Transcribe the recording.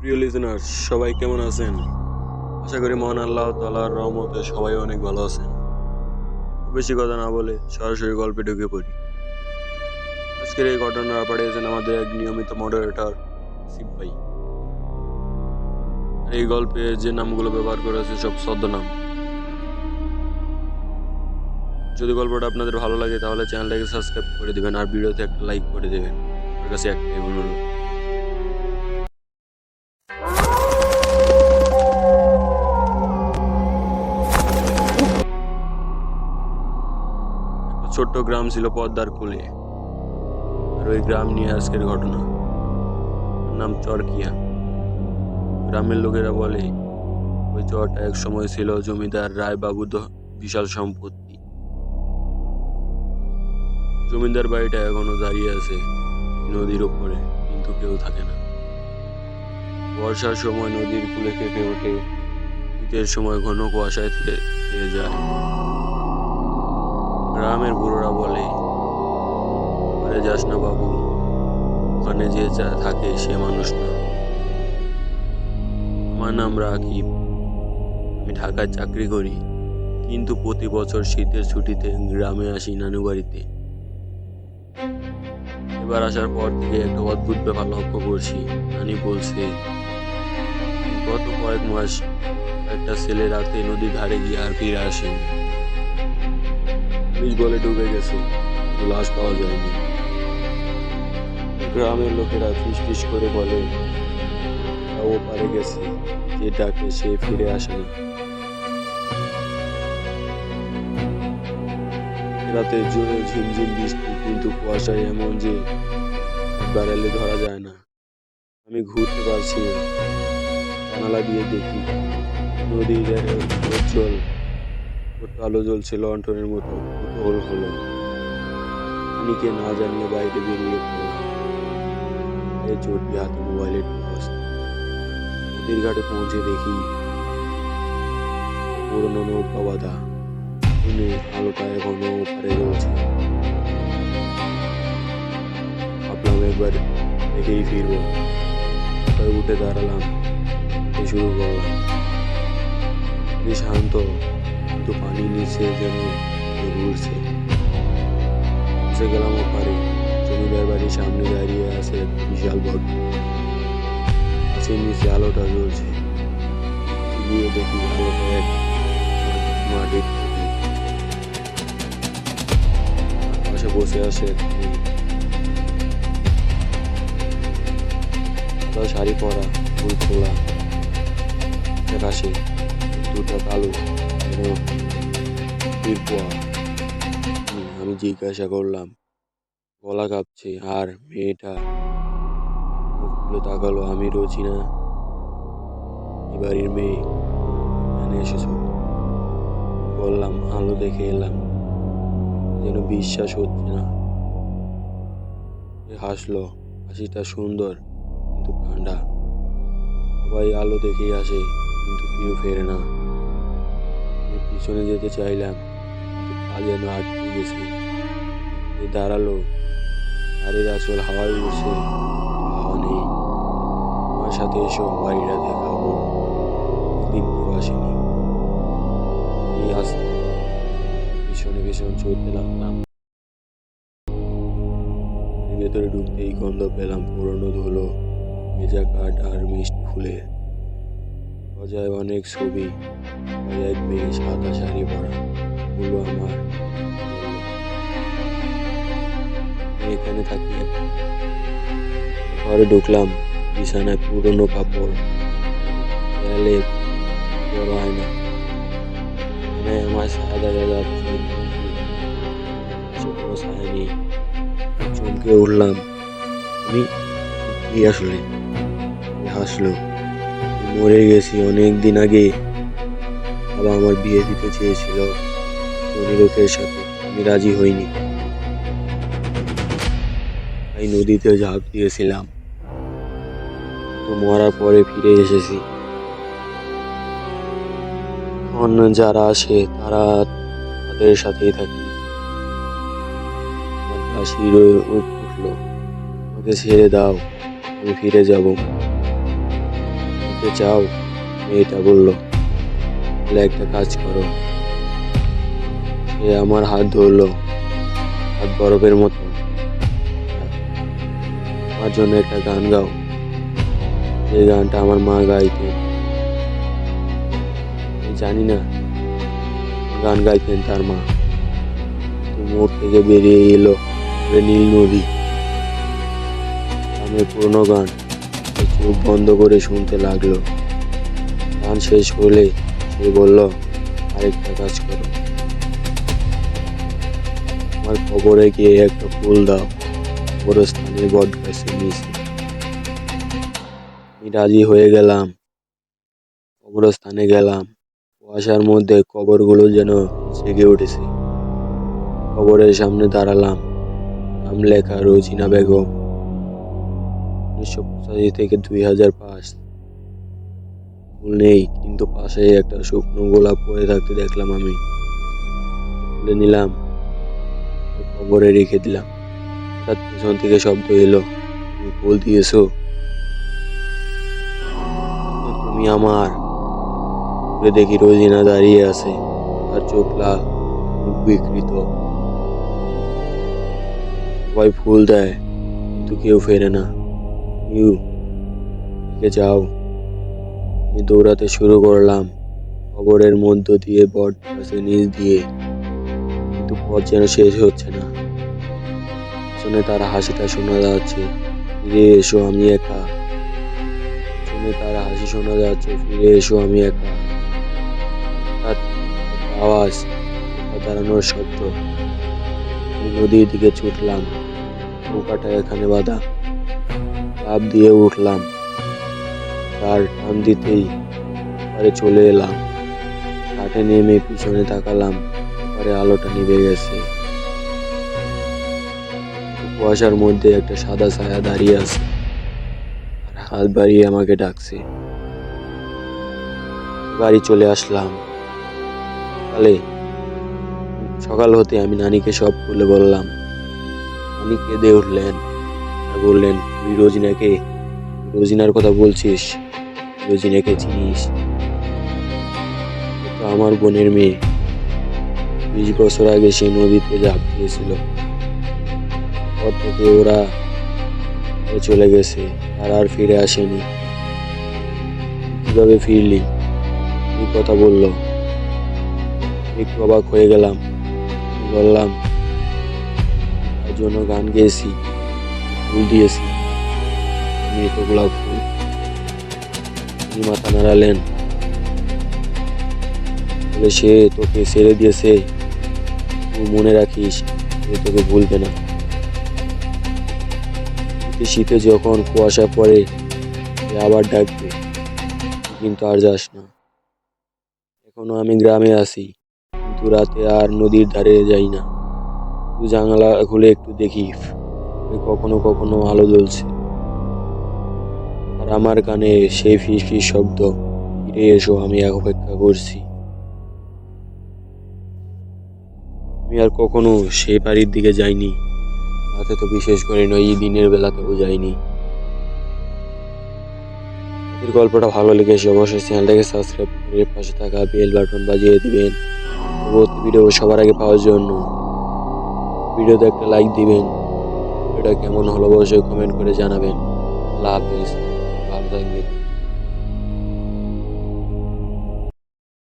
প্রিয় লিসেনার সবাই কেমন আছেন? আশা করি মহান আল্লাহ তালার রহমতে সবাই অনেক ভালো আছেন। বেশি কথা না বলে সরাসরি গল্পে ঢুকে পড়ি। আজকের এই ঘটনা পাঠিয়েছেন আমাদের এক নিয়মিত মডারেটর ভাই। এই গল্পে যে নামগুলো ব্যবহার করেছে সব ছদ্মনাম। যদি গল্পটা আপনাদের ভালো লাগে তাহলে চ্যানেলটাকে সাবস্ক্রাইব করে দেবেন আর ভিডিওতে একটা লাইক করে দেবেন। আমার কাছে একটাই অনুরোধ। ছোট্ট গ্রাম ছিল পদ্মার কোলে। আর ওই গ্রাম নিয়ে আজকের ঘটনা। নাম চরকিয়া। গ্রামের লোকেরা বলে, ওই চরটা এক সময় ছিল জমিদার রায় বাবু বিশাল সম্পত্তি। জমিদার বাড়িটা এখনও দাঁড়িয়ে আছে, নদীর ওপরে, কিন্তু কেউ থাকে না। বর্ষার সময় নদীর কূলে কেঁপে ওঠে, শীতের সময় ঘন কুয়াশায় থেকে যায়। গ্রামের বুড়োরা বলে, আরে যাস না বাবু ওখানে যে যা থাকে সে মানুষ না। আমার নাম রাকিব আমি ঢাকায় চাকরি করি, কিন্তু প্রতি বছর শীতের ছুটিতে গ্রামে আসি নানু বাড়িতে। এবার আসার পর থেকে একটা অদ্ভুত ব্যাপার লক্ষ্য করছি। নানি বলছে, গত কয়েক মাস একটা ছেলে রাতে নদীর ধারে গিয়ে আর ফিরে আসেন। পুলিশ বলে ডুবে গেছে। লাশ পাওয়া যায়নি। গ্রামের লোকেরা ফিস ফিস করে বলে ও পারে গেছে, যে ডাকে সে ফিরে আসে না রাতে জোরে ঝিমঝিম বৃষ্টি, কিন্তু কুয়াশায় এমন যে বেড়ালে ধরা যায় না। আমি ঘুরতে পারছি না। দিয়ে দেখি, নদীর উজ্জ্বল ছোট্ট আলো জ্বলছে লন্ঠনের মতো হল হলো। আমি না জানিয়ে বাইরে বেরিয়ে পায়ে চোট হাতে মোবাইলের টর্চ নদীর ঘাটে পৌঁছে দেখি পুরনো নৌকা বাঁধা। শুনে আলোটা এখনও ওপারে রয়েছে। ভাবলাম একবার দেখেই ফিরবো। উঠে দাঁড়ালাম। শুরু করলাম। পানি নিচে যেন ঘুরছে। বসে গেলাম ওপারে জমিদার বাড়ির সামনে দাঁড়িয়ে আছে বিশাল বট। গাছের নিচে আলোটা জ্বলছে। গিয়ে দেখি আলোটা এক মাটির পাশে বসে আছে শাড়ি পরা, ফুল খোলা আকাশে দুটা কালো এবং বীরপোয়া হুম, আমি জিজ্ঞাসা করলাম গলা কাঁপছে আর মেয়েটা মুখ খুলে তাকালো আমি রোজি না। এ বাড়ির মেয়ে এখানে এসেছ? বললাম আলো দেখে এলাম। যেন বিশ্বাস হচ্ছে না। হাসলো হাসিটা সুন্দর কিন্তু ঠান্ডা। সবাই আলো দেখেই আসে কিন্তু কেউ ফেরে না। পিছনে যেতে চাইলাম যেন আটকে গেছে। এ দাঁড়াল। গাড়ির আসল হাওয়ায় উঠছে হাওয়া নেই। আমার সাথে এসো, বাড়িটা দেখাবো। দিন কেউ আসেনি। এই আসতে পিছনে পিছনে চলতে লাগলাম। ভেতরে ঢুকতেই গন্ধ পেলাম, পুরনো ধুলো, ভেজা কাঠ আর মিষ্টি ফুলের অজায় অনেক ছবি। আর এক মেয়ে সাদা শাড়ি পরা। বলল আমার। আমি এখানে থাকি। ঘরে ঢুকলাম, বিছানায় পুরনো কাপড়। দেয়ালে বড় হয় না। আমার যাচ্ছে। কিন্তু কোনো ছায়া নেই। চমকে উঠলাম। আমি কি আসলে হাসলো। মরে গেছি অনেক দিন আগে। বাবা আমার বিয়ে দিতে চেয়েছিল। ধনী লোকের সাথে আমি রাজি হইনি। তাই নদীতে ঝাঁপ দিয়েছিলাম। তো মরার পরে ফিরে এসেছি। অন্য যারা আসে, তারা তাদের সাথেই থাকি। রয়ে উঠল। আমাকে ছেড়ে দাও, আমি ফিরে যাব। চাও, মেয়েটা বলল, তাহলে একটা কাজ করো। সে আমার হাত ধরলো, হাত বরফের মতো। আমার জন্য একটা গান গাও। এই গানটা আমার মা গাইতেন। জানি না, গান গাইতেন তার মা। মুখ থেকে বেরিয়ে এলো নীল নদী। আমি পুরনো গান চোখ বন্ধ করে শুনতে লাগল। গান শেষ হলে সে বলল, আরেকটা কাজ করো। আমার খবরে গিয়ে একটা ফুল দাও। কবরস্থানের বট গাছের নিচে আমি রাজি হয়ে গেলাম। কবরস্থানে গেলাম। কুয়াশার মধ্যে কবরগুলো যেন জেগে উঠেছে। কবরের সামনে দাঁড়ালাম। নাম লেখা রোজিনা বেগম। উনিশশো পঁচাশি থেকে দুই হাজার পাঁচ। ফুল নেই, কিন্তু পাশে একটা শুকনো গোলাপ পরে থাকতে দেখলাম আমি। তুলে নিলাম। কবরে রেখে দিলাম। হঠাৎ পেছন থেকে শব্দ এলো, তুমি ফুল দিয়েছ। তুমি আমার ঘুরে দেখি রোজিনা দাঁড়িয়ে আছে, তার চোখ লাল বিকৃত সবাই ফুল দেয়, কিন্তু কেউ ফেরে না। ইউ যাও। আমি দৌড়াতে শুরু করলাম। খবরের মধ্য দিয়ে বট নিচ দিয়ে কিন্তু পথ যেন শেষ হচ্ছে না। শুনে তার হাসিটা শোনা যাচ্ছে, ফিরে এসো আমি একা। শুনে তার হাসি শোনা যাচ্ছে, ফিরে এসো আমি একা। আওয়াজ দাঁড়ানোর শব্দ। নদীর দিকে ছুটলাম, নৌকাটা এখানে বাঁধা। লাভ দিয়ে উঠলাম, তার টান দিতেই পারে চলে এলাম। কাঠে নেমে পিছনে তাকালাম। পরে আলোটা নিভে গেছে। কুয়াশার মধ্যে একটা সাদা ছায়া দাঁড়িয়ে আছে আর হাত বাড়িয়ে আমাকে ডাকছে। বাড়ি চলে আসলাম। সকালে সকাল হতে আমি নানিকে সব বলে বললাম। নানি কেঁদে উঠলেন আর বললেন, তুই রোজিনাকে, রোজিনার কথা বলছিস? রোজিনাকে চিনিস? তো আমার বোনের মেয়ে। বিশ বছর আগে সে নদীতে ঝাঁপ দিয়েছিল। পর থেকে ওরা চলে গেছে, আর আর ফিরে আসেনি। কীভাবে ফিরলি? এই কথা বলল। একটু অবাক হয়ে গেলাম। বললাম, তার জন্য গান গেয়েছি, ফুল দিয়েছি। আমি তো গোলাপ ফুল। তিনি মাথা নাড়ালেন। সে তোকে ছেড়ে দিয়েছে। মনে রাখিস সে তোকে ভুলবে না। শীতে যখন কুয়াশা পড়ে, সে আবার ডাকবে কিন্তু আর যাস না। এখনও আমি গ্রামে আছি, কিন্তু রাতে আর নদীর ধারে যাই না। তুই জানালা খুলে একটু দেখি কখনো কখনো আলো জ্বলছে। আর আমার কানে সেই ফিস ফিস শব্দ, ফিরে এসো, আমি অপেক্ষা করছি। আর কখনো সেই বাড়ির দিকে যাইনি। রাতে তো বিশেষ করে নয়, এই দিনের বেলাতেও যাইনি। এর গল্পটা ভালো লেগেছে অবশ্যই চ্যানেলটাকে সাবস্ক্রাইব করে পাশে থাকা বেল বাটন বাজিয়ে দিবেন। পরবর্তী ভিডিও সবার আগে পাওয়ার জন্য ভিডিওতে একটা লাইক দিবেন। ভিডিওটা কেমন হলো অবশ্যই কমেন্ট করে জানাবেন। আল্লাহ হাফিজ। ভালো থাকবেন।